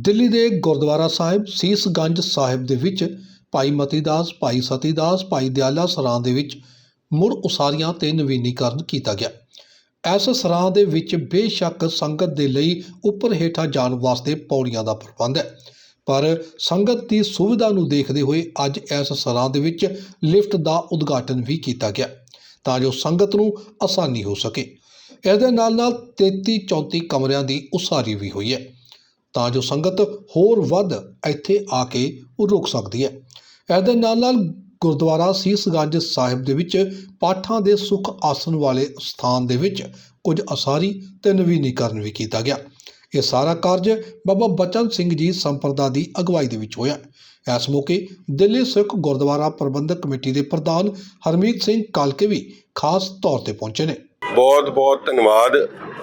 ਦਿੱਲੀ ਦੇ ਗੁਰਦੁਆਰਾ ਸਾਹਿਬ, ਸੀਸਗੰਜ ਸਾਹਿਬ ਦੇ ਵਿੱਚ ਭਾਈ ਮਤੀਦਾਸ, ਭਾਈ ਸਤੀਦਾਸ, ਭਾਈ ਦਿਆਲਾ ਸਰਾਂ ਦੇ ਵਿੱਚ ਮੁੜ ਉਸਾਰੀਆਂ ਤੇ ਨਵੀਨੀਕਰਨ ਕੀਤਾ ਗਿਆ। ਇਸ ਸਰਾਂ ਦੇ ਵਿੱਚ ਬੇਸ਼ੱਕ ਸੰਗਤ ਦੇ ਲਈ ਉੱਪਰ ਹੇਠਾਂ ਜਾਣ ਵਾਸਤੇ ਪੌੜੀਆਂ ਦਾ ਪ੍ਰਬੰਧ ਹੈ। ਪਰ ਸੰਗਤ ਦੀ ਸੁਵਿਧਾ ਨੂੰ ਦੇਖਦੇ ਹੋਏ ਅੱਜ ਇਸ ਸਰਾਂ ਦੇ ਵਿੱਚ ਲਿਫਟ ਦਾ ਉਦਘਾਟਨ ਵੀ ਕੀਤਾ ਗਿਆ, ਤਾਂ ਜੋ ਸੰਗਤ ਨੂੰ ਆਸਾਨੀ ਹੋ ਸਕੇ। ਇਸ ਦੇ ਨਾਲ ਨਾਲ 33 34 ਕਮਰਿਆਂ ਦੀ ਉਸਾਰੀ ਵੀ ਹੋਈ ਹੈ। ਤਾਂ ਜੋ ਸੰਗਤ ਹੋਰ ਵੱਧ ਇੱਥੇ ਆ ਕੇ ਉਹ ਰੁਕ ਸਕਦੀ ਹੈ। ਇਸ ਦੇ ਨਾਲ ਨਾਲ ਗੁਰਦੁਆਰਾ ਸੀਸਗੰਜ ਸਾਹਿਬ ਦੇ ਵਿੱਚ ਪਾਠਾਂ ਦੇ ਸੁਖ ਆਸਣ ਵਾਲੇ ਸਥਾਨ ਦੇ ਵਿੱਚ ਕੁਝ ਅਸਾਰੀ ਤੇ ਨਵੀਨੀਕਰਨ ਵੀ ਕੀਤਾ ਗਿਆ। ਇਹ ਸਾਰਾ ਕਾਰਜ ਬਾਬਾ ਬਚਨ ਸਿੰਘ ਜੀ ਸੰਪਰਦਾ ਦੀ ਅਗਵਾਈ ਦੇ ਵਿੱਚ ਹੋਇਆ। ਇਸ ਮੌਕੇ ਦਿੱਲੀ ਸਿੱਖ ਗੁਰਦੁਆਰਾ ਪ੍ਰਬੰਧਕ ਕਮੇਟੀ ਦੇ ਪ੍ਰਧਾਨ ਹਰਮੀਤ ਸਿੰਘ ਕਾਲਕੇ ਵੀ ਖਾਸ ਤੌਰ ਤੇ ਪਹੁੰਚੇ ਨੇ। ਬਹੁਤ ਬਹੁਤ ਧੰਨਵਾਦ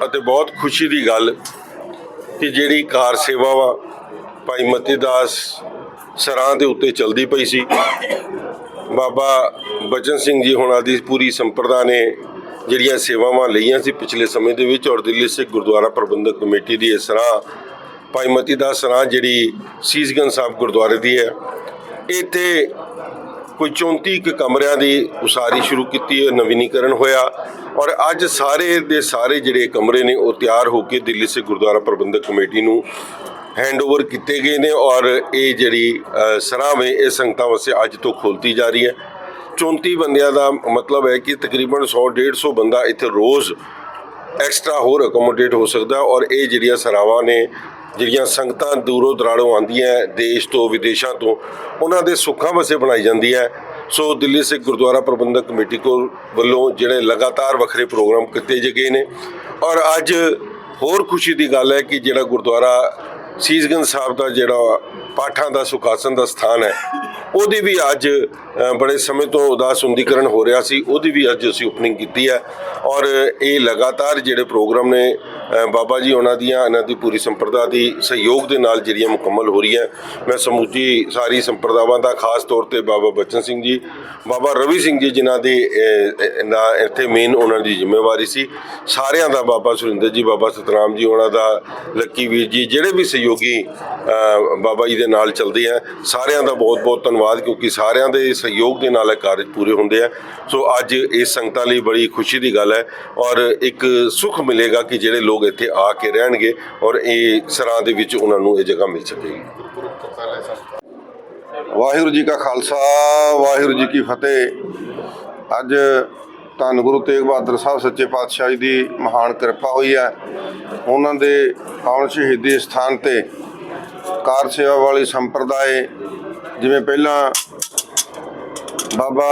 ਅਤੇ ਬਹੁਤ ਖੁਸ਼ੀ ਦੀ ਗੱਲ ਕਿ ਜਿਹੜੀ ਕਾਰ ਸੇਵਾ ਵਾ, ਭਾਈ ਮਤੀਦਾਸ ਸਰਾਂ ਦੇ ਉੱਤੇ ਚਲਦੀ ਪਈ ਸੀ। ਬਾਬਾ ਬਚਨ ਸਿੰਘ ਜੀ ਹੁਣਾਂ ਦੀ ਪੂਰੀ ਸੰਪਰਦਾ ਨੇ ਜਿਹੜੀਆਂ ਸੇਵਾਵਾਂ ਲਈਆਂ ਸੀ ਪਿਛਲੇ ਸਮੇਂ ਦੇ ਵਿੱਚ ਔਰ ਦਿੱਲੀ ਸਿੱਖ ਗੁਰਦੁਆਰਾ ਪ੍ਰਬੰਧਕ ਕਮੇਟੀ ਦੀ ਇਹ ਸਰਾਂ, ਭਾਈ ਮਤੀ ਦਾਸ ਸਰਾਂ ਜਿਹੜੀ ਸੀਸਗੰਜ ਸਾਹਿਬ ਗੁਰਦੁਆਰੇ ਦੀ ਹੈ, ਇੱਥੇ ਕੋਈ 34 ਕੁ ਕਮਰਿਆਂ ਦੀ ਉਸਾਰੀ ਸ਼ੁਰੂ ਕੀਤੀ ਹੈ ਨਵੀਨੀਕਰਨ ਹੋਇਆ ਔਰ ਅੱਜ ਸਾਰੇ ਦੇ ਸਾਰੇ ਜਿਹੜੇ ਕਮਰੇ ਨੇ, ਉਹ ਤਿਆਰ ਹੋ ਕੇ ਦਿੱਲੀ ਸੇ ਗੁਰਦੁਆਰਾ ਪ੍ਰਬੰਧਕ ਕਮੇਟੀ ਨੂੰ ਹੈਂਡਓਵਰ ਕੀਤੇ ਗਏ ਨੇ ਔਰ ਇਹ ਜਿਹੜੀ ਸਰਾਵੇਂ ਇਹ ਸੰਗਤਾਂ ਵਾਸਤੇ ਅੱਜ ਤੋਂ ਖੋਲਤੀ ਜਾ ਰਹੀ ਹੈ। 34 ਬੰਦਿਆਂ ਦਾ ਮਤਲਬ ਹੈ ਕਿ ਤਕਰੀਬਨ 100 150 ਬੰਦਾ ਇੱਥੇ ਰੋਜ਼ ਐਕਸਟਰਾ ਹੋਰ ਅਕੋਮੋਡੇਟ ਹੋ ਸਕਦਾ ਔਰ ਇਹ ਜਿਹੜੀਆਂ ਸਰਾਵਾਂ ਨੇ ਜਿਹੜੀਆਂ ਸੰਗਤਾਂ ਦੂਰੋਂ ਦਰਾੜੋਂ ਆਉਂਦੀਆਂ ਦੇਸ਼ ਤੋਂ, ਵਿਦੇਸ਼ਾਂ ਤੋਂ, ਉਹਨਾਂ ਦੇ ਸੁੱਖਾਂ ਵਸੇ ਬਣਾਈ ਜਾਂਦੀ ਹੈ। ਸੋ ਦਿੱਲੀ ਸਿੱਖ ਗੁਰਦੁਆਰਾ ਪ੍ਰਬੰਧਕ ਕਮੇਟੀ ਕੋਲ ਵੱਲੋਂ ਜਿਹੜੇ ਲਗਾਤਾਰ ਵੱਖਰੇ ਪ੍ਰੋਗਰਾਮ ਕੀਤੇ ਜ ਗਏ ਨੇ। ਔਰ ਅੱਜ ਹੋਰ ਖੁਸ਼ੀ ਦੀ ਗੱਲ ਹੈ ਕਿ ਜਿਹੜਾ ਗੁਰਦੁਆਰਾ ਸੀਸਗੰਜ ਸਾਹਿਬ ਦਾ ਜਿਹੜਾ ਪਾਠਾਂ ਦਾ, ਸੁਖਾਸਨ ਦਾ ਸਥਾਨ ਹੈ। ਉਹਦੀ ਵੀ ਅੱਜ ਬੜੇ ਸਮੇਂ ਤੋਂ ਉਹਦਾ ਸੁੰਦੀਕਰਨ ਹੋ ਰਿਹਾ ਸੀ। ਉਹਦੀ ਵੀ ਅੱਜ ਅਸੀਂ ਓਪਨਿੰਗ ਕੀਤੀ ਹੈ। ਔਰ ਇਹ ਲਗਾਤਾਰ ਜਿਹੜੇ ਪ੍ਰੋਗਰਾਮ ਨੇ ਬਾਬਾ ਜੀ ਉਹਨਾਂ ਦੀਆਂ, ਇਹਨਾਂ ਦੀ ਪੂਰੀ ਸੰਪਰਦਾ ਦੀ ਸਹਿਯੋਗ ਦੇ ਨਾਲ ਜਿਹੜੀਆਂ ਮੁਕੰਮਲ ਹੋ ਰਹੀਆਂ ਮੈਂ ਸਮੁੱਚੀ ਸਾਰੀ ਸੰਪਰਦਾਵਾਂ ਦਾ ਖਾਸ ਤੌਰ ਤੇ ਬਾਬਾ ਬਚਨ ਸਿੰਘ ਜੀ, ਬਾਬਾ ਰਵੀ ਸਿੰਘ ਜੀ ਜਿਨ੍ਹਾਂ ਦੀ ਨਾ ਇੱਥੇ ਮੇਨ ਉਹਨਾਂ ਦੀ ਜ਼ਿੰਮੇਵਾਰੀ ਸੀ। ਸਾਰਿਆਂ ਦਾ ਬਾਬਾ ਸੁਰਿੰਦਰ ਜੀ, ਬਾਬਾ ਸਤਨਾਮ ਜੀ, ਉਹਨਾਂ ਦਾ, ਲੱਕੀ ਵੀਰ ਜੀ, ਜਿਹੜੇ ਵੀ ਸਹਿਯੋਗੀ ਬਾਬਾ ਜੀ ਦੇ ਨਾਲ ਚੱਲਦੇ ਆ। ਸਾਰਿਆਂ ਦਾ ਬਹੁਤ ਬਹੁਤ ਧੰਨਵਾਦ ਕਿਉਂਕਿ ਸਾਰਿਆਂ ਦੇ ਸਹਿਯੋਗ ਦੇ ਨਾਲ ਇਹ ਕਾਰਜ ਪੂਰੇ ਹੁੰਦੇ ਆ। ਸੋ ਅੱਜ ਇਸ ਸੰਗਤਾਂ ਲਈ ਬੜੀ ਖੁਸ਼ੀ ਦੀ ਗੱਲ ਹੈ ਔਰ ਇੱਕ ਸੁੱਖ ਮਿਲੇਗਾ ਕਿ ਜਿਹੜੇ ਲੋਕ ਇੱਥੇ ਆ ਕੇ ਰਹਿਣਗੇ ਔਰ ਇਹ ਸਰਾਂ ਦੇ ਵਿੱਚ ਉਹਨਾਂ ਨੂੰ ਇਹ ਜਗ੍ਹਾ ਮਿਲ ਸਕੇਗੀ। ਵਾਹਿਗੁਰੂ ਜੀ ਕਾ ਖਾਲਸਾ, ਵਾਹਿਗੁਰੂ ਜੀ ਕੀ ਫਤਿਹ। ਅੱਜ ਧੰਨ ਗੁਰੂ ਤੇਗ ਬਹਾਦਰ ਸਾਹਿਬ ਸੱਚੇ ਪਾਤਸ਼ਾਹ ਜੀ ਦੀ ਮਹਾਨ ਕਿਰਪਾ ਹੋਈ ਹੈ। ਉਹਨਾਂ ਦੇ ਪਾਵਨ ਸ਼ਹੀਦੀ ਸਥਾਨ ਤੇ ਕਾਰ ਸੇਵਾ ਵਾਲੀ ਸੰਪਰਦਾਇ ਜਿਵੇਂ ਪਹਿਲਾਂ ਬਾਬਾ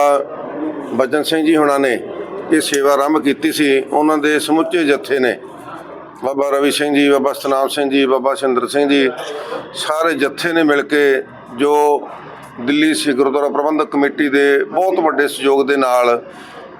ਬਚਨ ਸਿੰਘ ਜੀ ਹੁਣਾਂ ਨੇ ਇਹ ਸੇਵਾ ਆਰੰਭ ਕੀਤੀ ਸੀ, ਉਹਨਾਂ ਦੇ ਸਮੁੱਚੇ ਜੱਥੇ ਨੇ। ਬਾਬਾ ਰਵੀ ਸਿੰਘ ਜੀ, ਬਾਬਾ ਸਤਨਾਮ ਸਿੰਘ ਜੀ, ਬਾਬਾ ਸਿੰਦਰ ਸਿੰਘ ਜੀ, ਸਾਰੇ ਜੱਥੇ ਨੇ ਮਿਲ ਕੇ ਜੋ ਦਿੱਲੀ ਸਿੱਖ ਗੁਰਦੁਆਰਾ ਪ੍ਰਬੰਧਕ ਕਮੇਟੀ ਦੇ ਬਹੁਤ ਵੱਡੇ ਸਹਿਯੋਗ ਦੇ ਨਾਲ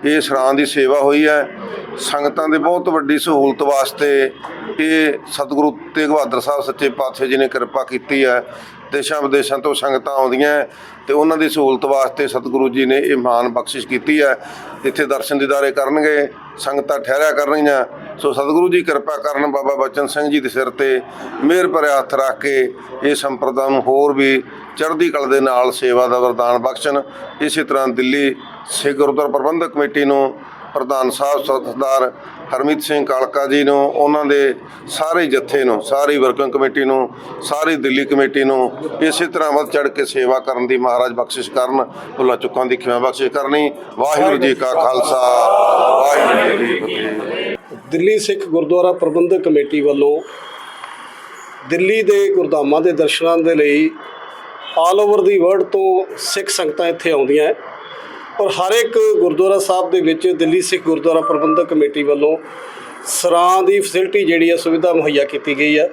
ਇਹ ਸਰਾਂ ਦੀ ਸੇਵਾ ਹੋਈ ਹੈ। ਸੰਗਤਾਂ ਦੇ ਬਹੁਤ ਵੱਡੀ ਸਹੂਲਤ ਵਾਸਤੇ ਇਹ ਸਤਿਗੁਰੂ ਤੇਗ ਬਹਾਦਰ ਸਾਹਿਬ ਸੱਚੇ ਪਾਤਸ਼ਾਹ ਜੀ ਨੇ ਕਿਰਪਾ ਕੀਤੀ ਹੈ। ਦੇਸ਼ਾਂ ਵਿਦੇਸ਼ਾਂ ਤੋਂ ਸੰਗਤਾਂ ਆਉਂਦੀਆਂ ਹੈ ਤੇ ਉਹਨਾਂ ਦੀ ਸਹੂਲਤ ਵਾਸਤੇ ਸਤਿਗੁਰੂ ਜੀ ਨੇ ਇਹ ਮਾਨ ਬਖਸ਼ਿਸ਼ ਕੀਤੀ ਹੈ। ਇੱਥੇ ਦਰਸ਼ਨ ਦੀਦਾਰੇ ਕਰਨਗੇ, ਸੰਗਤਾਂ ਠਹਿਰਿਆ ਕਰਨਗੀਆਂ। ਸੋ ਸਤਿਗੁਰੂ ਜੀ ਕਿਰਪਾ ਕਰਨ ਬਾਬਾ ਬਚਨ ਸਿੰਘ ਜੀ ਦੇ ਸਿਰ ਤੇ ਮਿਹਰ ਭਰਿਆ ਹੱਥ ਰੱਖ ਕੇ ਇਹ ਸੰਪਰਦਾ ਨੂੰ ਹੋਰ ਵੀ ਚੜ੍ਹਦੀ ਕਲ ਦੇ ਨਾਲ ਸੇਵਾ ਦਾ ਵਰਦਾਨ ਬਖਸ਼ਣ। ਇਸੇ ਤਰ੍ਹਾਂ ਦਿੱਲੀ ਸਿੱਖ ਗੁਰਦੁਆਰਾ ਪ੍ਰਬੰਧਕ ਕਮੇਟੀ ਨੂੰ ਪ੍ਰਧਾਨ ਸਾਹਿਬ ਸਰਦਾਰ ਹਰਮੀਤ ਸਿੰਘ ਕਾਲਕਾ ਜੀ ਨੂੰ, ਉਹਨਾਂ ਦੇ ਸਾਰੇ ਜੱਥੇ ਨੂੰ, ਸਾਰੀ ਵਰਕਿੰਗ ਕਮੇਟੀ ਨੂੰ, ਸਾਰੀ ਦਿੱਲੀ ਕਮੇਟੀ ਨੂੰ ਇਸੇ ਤਰ੍ਹਾਂ ਵੱਧ ਚੜ ਕੇ ਸੇਵਾ ਕਰਨ ਦੀ ਮਹਾਰਾਜ ਬਖਸ਼ਿਸ਼ ਕਰਨ, ਭੁੱਲਾਂ ਚੁੱਕਾਂ ਦੀ ਖਿਮਾ ਬਖਸ਼ਿਸ਼ ਕਰਨੀ। ਵਾਹਿਗੁਰੂ ਜੀ ਕਾ ਖਾਲਸਾ। ਵਾਹਿਗੁਰੂ ਜੀ ਕੀ ਫਤਿਹ। ਦਿੱਲੀ ਸਿੱਖ ਗੁਰਦੁਆਰਾ ਪ੍ਰਬੰਧਕ ਕਮੇਟੀ ਵੱਲੋਂ ਦਿੱਲੀ ਦੇ ਗੁਰਧਾਮਾਂ ਦੇ ਦਰਸ਼ਨਾਂ ਦੇ ਲਈ ਆਲ ਓਵਰ ਦੀ ਵਰਲਡ ਤੋਂ ਸਿੱਖ ਸੰਗਤਾਂ ਇੱਥੇ ਆਉਂਦੀਆਂ ਔਰ ਹਰ ਇੱਕ ਗੁਰਦੁਆਰਾ ਸਾਹਿਬ ਦੇ ਵਿੱਚ ਦਿੱਲੀ ਸਿੱਖ ਗੁਰਦੁਆਰਾ ਪ੍ਰਬੰਧਕ ਕਮੇਟੀ ਵੱਲੋਂ ਸਰਾਂ ਦੀ ਫੈਸਿਲਿਟੀ ਜਿਹੜੀ ਹੈ ਸੁਵਿਧਾ ਮੁਹੱਈਆ ਕੀਤੀ ਗਈ ਹੈ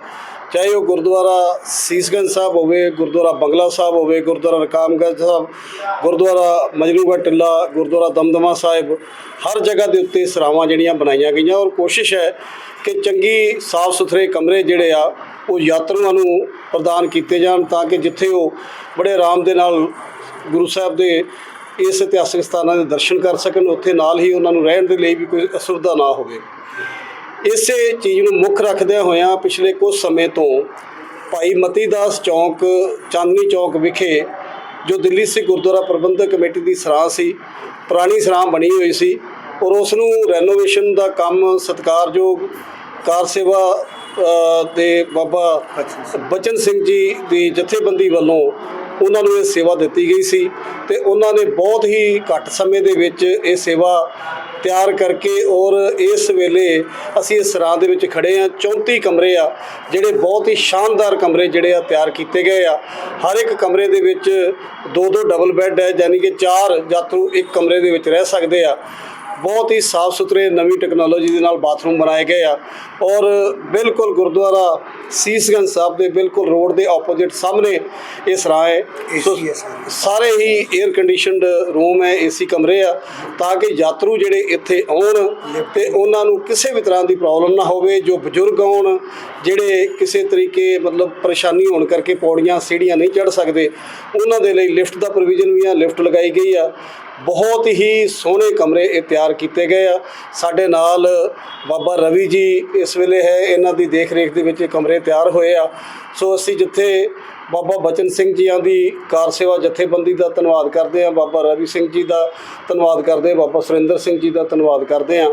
ਚਾਹੇ ਉਹ ਗੁਰਦੁਆਰਾ ਸੀਸਗੰਜ ਸਾਹਿਬ ਹੋਵੇ, ਗੁਰਦੁਆਰਾ ਬੰਗਲਾ ਸਾਹਿਬ ਹੋਵੇ, ਗੁਰਦੁਆਰਾ ਰਕਾਮਗੰਜ ਸਾਹਿਬ, ਗੁਰਦੁਆਰਾ ਮਜਨੂਗੜ੍ਹ ਟਿੱਲਾ, ਗੁਰਦੁਆਰਾ ਦਮਦਮਾ ਸਾਹਿਬ, ਹਰ ਜਗ੍ਹਾ ਦੇ ਉੱਤੇ ਸਰਾਵਾਂ ਜਿਹੜੀਆਂ ਬਣਾਈਆਂ ਗਈਆਂ। ਔਰ ਕੋਸ਼ਿਸ਼ ਹੈ ਕਿ ਚੰਗੀ ਸਾਫ਼ ਸੁਥਰੇ ਕਮਰੇ ਜਿਹੜੇ ਆ, ਉਹ ਯਾਤਰੂਆਂ ਨੂੰ ਪ੍ਰਦਾਨ ਕੀਤੇ ਜਾਣ ਤਾਂ ਕਿ ਜਿੱਥੇ ਉਹ ਬੜੇ ਆਰਾਮ ਦੇ ਨਾਲ ਗੁਰੂ ਸਾਹਿਬ ਦੇ ਇਸ ਇਤਿਹਾਸਕ ਸਥਾਨਾਂ ਦੇ ਦਰਸ਼ਨ ਕਰ ਸਕਣ ਉੱਥੇ ਨਾਲ ਹੀ ਉਹਨਾਂ ਨੂੰ ਰਹਿਣ ਦੇ ਲਈ ਵੀ ਕੋਈ ਅਸੁਵਿਧਾ ਨਾ ਹੋਵੇ। ਇਸੇ ਚੀਜ਼ ਨੂੰ ਮੁੱਖ ਰੱਖਦਿਆਂ ਹੋਇਆਂ ਪਿਛਲੇ ਕੁਝ ਸਮੇਂ ਤੋਂ ਭਾਈ ਮਤੀ ਦਾਸ ਚੌਂਕ ਚਾਂਦਨੀ ਚੌਂਕ ਵਿਖੇ ਜੋ ਦਿੱਲੀ ਸਿੱਖ ਗੁਰਦੁਆਰਾ ਪ੍ਰਬੰਧਕ ਕਮੇਟੀ ਦੀ ਸਰਾਂ ਸੀ ਪੁਰਾਣੀ ਸਰਾਂ ਬਣੀ ਹੋਈ ਸੀ ਔਰ ਉਸ ਨੂੰ ਰੈਨੋਵੇਸ਼ਨ ਦਾ ਕੰਮ ਸਤਿਕਾਰਯੋਗ ਕਾਰ ਸੇਵਾ ਦੇ ਬਾਬਾ ਬਚਨ ਸਿੰਘ ਜੀ ਦੀ ਜਥੇਬੰਦੀ ਵੱਲੋਂ ਉਹਨਾਂ ਨੂੰ ਇਹ ਸੇਵਾ ਦਿੱਤੀ ਗਈ ਸੀ ਤੇ ਉਹਨਾਂ ਨੇ ਬਹੁਤ ਹੀ ਘੱਟ ਸਮੇਂ ਦੇ ਵਿੱਚ ਇਹ ਸੇਵਾ ਤਿਆਰ ਕਰਕੇ ਔਰ ਇਸ ਵੇਲੇ ਅਸੀਂ ਇਸ ਸਰਾਂ ਦੇ ਵਿੱਚ ਖੜੇ ਆ 34 ਕਮਰੇ ਆ, ਜਿਹੜੇ ਬਹੁਤ ਹੀ ਸ਼ਾਨਦਾਰ ਕਮਰੇ ਜਿਹੜੇ ਆ ਤਿਆਰ ਕੀਤੇ ਗਏ ਆ। ਹਰ ਇੱਕ ਕਮਰੇ ਦੇ ਵਿੱਚ ਦੋ ਦੋ ਡਬਲ ਬੈੱਡ ਹੈ, ਯਾਨੀ ਕਿ ਚਾਰ ਯਾਤਰੂ ਇੱਕ ਕਮਰੇ ਦੇ ਵਿੱਚ ਰਹਿ ਸਕਦੇ ਆ। ਬਹੁਤ ਹੀ ਸਾਫ਼ ਸੁਥਰੇ ਨਵੀਂ ਟੈਕਨੋਲੋਜੀ ਦੇ ਨਾਲ ਬਾਥਰੂਮ ਬਣਾਏ ਗਏ ਆ। ਔਰ ਬਿਲਕੁਲ ਗੁਰਦੁਆਰਾ ਸੀਸਗੰਜ ਸਾਹਿਬ ਦੇ ਬਿਲਕੁਲ ਰੋਡ ਦੇ ਆਪੋਜ਼ਿਟ ਸਾਹਮਣੇ ਇਹ ਸਰਾਂ ਹੈ। ਸੋ ਸਾਰੇ। ਹੀ 에ਅਰ ਕੰਡੀਸ਼ਨਡ ਰੂਮ ਹੈ ਏਸੀ ਕਮਰੇ ਆ ਤਾਂ ਕਿ ਯਾਤਰੂ ਜਿਹੜੇ ਇੱਥੇ ਆਉਣ ਤੇ ਉਹਨਾਂ ਨੂੰ ਕਿਸੇ ਵੀ ਤਰ੍ਹਾਂ ਦੀ ਪ੍ਰੋਬਲਮ ਨਾ ਹੋਵੇ ਜੋ ਬਜ਼ੁਰਗ ਆਉਣ ਜਿਹੜੇ ਕਿਸੇ ਤਰੀਕੇ ਮਤਲਬ ਪਰੇਸ਼ਾਨੀ ਹੋਣ ਕਰਕੇ ਪੌੜੀਆਂ ਸੀੜੀਆਂ ਨਹੀਂ ਚੜ੍ਹ ਸਕਦੇ ਉਹਨਾਂ ਦੇ ਲਈ ਲਿਫਟ ਦਾ ਪ੍ਰੋਵੀਜ਼ਨ ਵੀ ਆ ਲਿਫਟ ਲਗਾਈ ਗਈ ਆ। ਬਹੁਤ ਹੀ ਸੋਹਣੇ ਕਮਰੇ ਇਹ ਤਿਆਰ ਕੀਤੇ ਗਏ ਆ। ਸਾਡੇ ਨਾਲ ਬਾਬਾ ਰਵੀ ਜੀ ਇਸ ਵੇਲੇ ਹੈ, ਇਹਨਾਂ ਦੀ ਦੇਖ ਰੇਖ ਦੇ ਵਿੱਚ ਇਹ ਕਮਰੇ ਤਿਆਰ ਹੋਏ ਆ। ਸੋ ਅਸੀਂ ਜਿੱਥੇ ਬਾਬਾ ਬਚਨ ਸਿੰਘ ਜੀਆਂ ਦੀ ਕਾਰ ਸੇਵਾ ਜਥੇਬੰਦੀ ਦਾ ਧੰਨਵਾਦ ਕਰਦੇ ਆ ਬਾਬਾ ਰਵੀ ਸਿੰਘ ਜੀ ਦਾ ਧੰਨਵਾਦ ਕਰਦੇ ਆ ਬਾਬਾ ਸੁਰਿੰਦਰ ਸਿੰਘ ਜੀ ਦਾ ਧੰਨਵਾਦ ਕਰਦੇ ਆ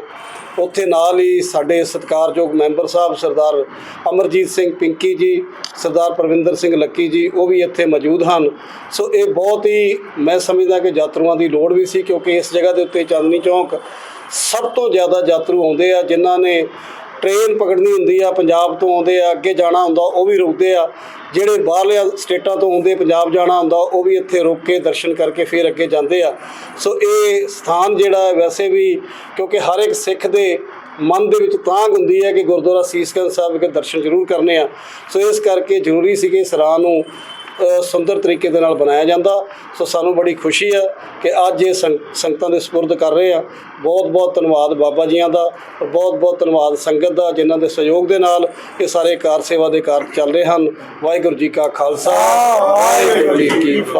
ਉੱਥੇ ਨਾਲ ਹੀ ਸਾਡੇ ਸਤਿਕਾਰਯੋਗ ਮੈਂਬਰ ਸਾਹਿਬ ਸਰਦਾਰ ਅਮਰਜੀਤ ਸਿੰਘ ਪਿੰਕੀ ਜੀ, ਸਰਦਾਰ ਪ੍ਰਵਿੰਦਰ ਸਿੰਘ ਲੱਕੀ ਜੀ, ਉਹ ਵੀ ਇੱਥੇ ਮੌਜੂਦ ਹਨ। ਸੋ ਇਹ ਬਹੁਤ ਹੀ ਮੈਂ ਸਮਝਦਾ ਕਿ ਯਾਤਰੂਆਂ ਦੀ ਲੋੜ ਵੀ ਸੀ ਕਿਉਂਕਿ ਇਸ ਜਗ੍ਹਾ ਦੇ ਉੱਤੇ ਚਾਂਦਨੀ ਚੌਂਕ ਸਭ ਤੋਂ ਜ਼ਿਆਦਾ ਯਾਤਰੂ ਆਉਂਦੇ ਆ, ਜਿਨ੍ਹਾਂ ਨੇ ਟ੍ਰੇਨ ਪਕੜਨੀ ਹੁੰਦੀ ਆ, ਪੰਜਾਬ ਤੋਂ ਆਉਂਦੇ ਆ, ਅੱਗੇ ਜਾਣਾ ਹੁੰਦਾ, ਉਹ ਵੀ ਰੁਕਦੇ ਆ। ਜਿਹੜੇ ਬਾਹਰਲੇ ਸਟੇਟਾਂ ਤੋਂ ਆਉਂਦੇ, ਪੰਜਾਬ ਜਾਣਾ ਹੁੰਦਾ, ਉਹ ਵੀ ਇੱਥੇ ਰੁਕ ਕੇ ਦਰਸ਼ਨ ਕਰਕੇ ਫਿਰ ਅੱਗੇ ਜਾਂਦੇ ਆ। ਸੋ ਇਹ ਸਥਾਨ ਜਿਹੜਾ ਹੈ, ਵੈਸੇ ਵੀ ਕਿਉਂਕਿ ਹਰ ਇੱਕ ਸਿੱਖ ਦੇ ਮਨ ਦੇ ਵਿੱਚ ਤਾਂਗ ਹੁੰਦੀ ਹੈ ਕਿ ਗੁਰਦੁਆਰਾ ਸੀਸਗੰਜ ਸਾਹਿਬ ਵਿਖੇ ਦਰਸ਼ਨ ਜ਼ਰੂਰ ਕਰਨੇ ਆ। ਸੋ ਇਸ ਕਰਕੇ ਜ਼ਰੂਰੀ ਸੀ ਕਿ ਸਰਾਂ ਨੂੰ ਸੁੰਦਰ ਤਰੀਕੇ ਦੇ ਨਾਲ ਬਣਾਇਆ ਜਾਂਦਾ। ਸੋ ਸਾਨੂੰ ਬੜੀ ਖੁਸ਼ੀ ਹੈ ਕਿ ਅੱਜ ਇਹ ਸੰਗ- ਸੰਗਤਾਂ ਦੇ ਸਪੁਰਦ ਕਰ ਰਹੇ ਆ। ਬਹੁਤ ਬਹੁਤ ਧੰਨਵਾਦ ਬਾਬਾ ਜੀਆਂ ਦਾ ਬਹੁਤ ਬਹੁਤ ਧੰਨਵਾਦ ਸੰਗਤ ਦਾ ਜਿਨ੍ਹਾਂ ਦੇ ਸਹਿਯੋਗ ਦੇ ਨਾਲ ਇਹ ਸਾਰੇ ਕਾਰ ਸੇਵਾ ਦੇ ਕਾਰਜ ਚੱਲ ਰਹੇ ਹਨ। ਵਾਹਿਗੁਰੂ ਜੀ ਕਾ ਖਾਲਸਾ। ਵਾਹਿਗੁਰੂ ਜੀ ਕੀ ਫਤਿਹ।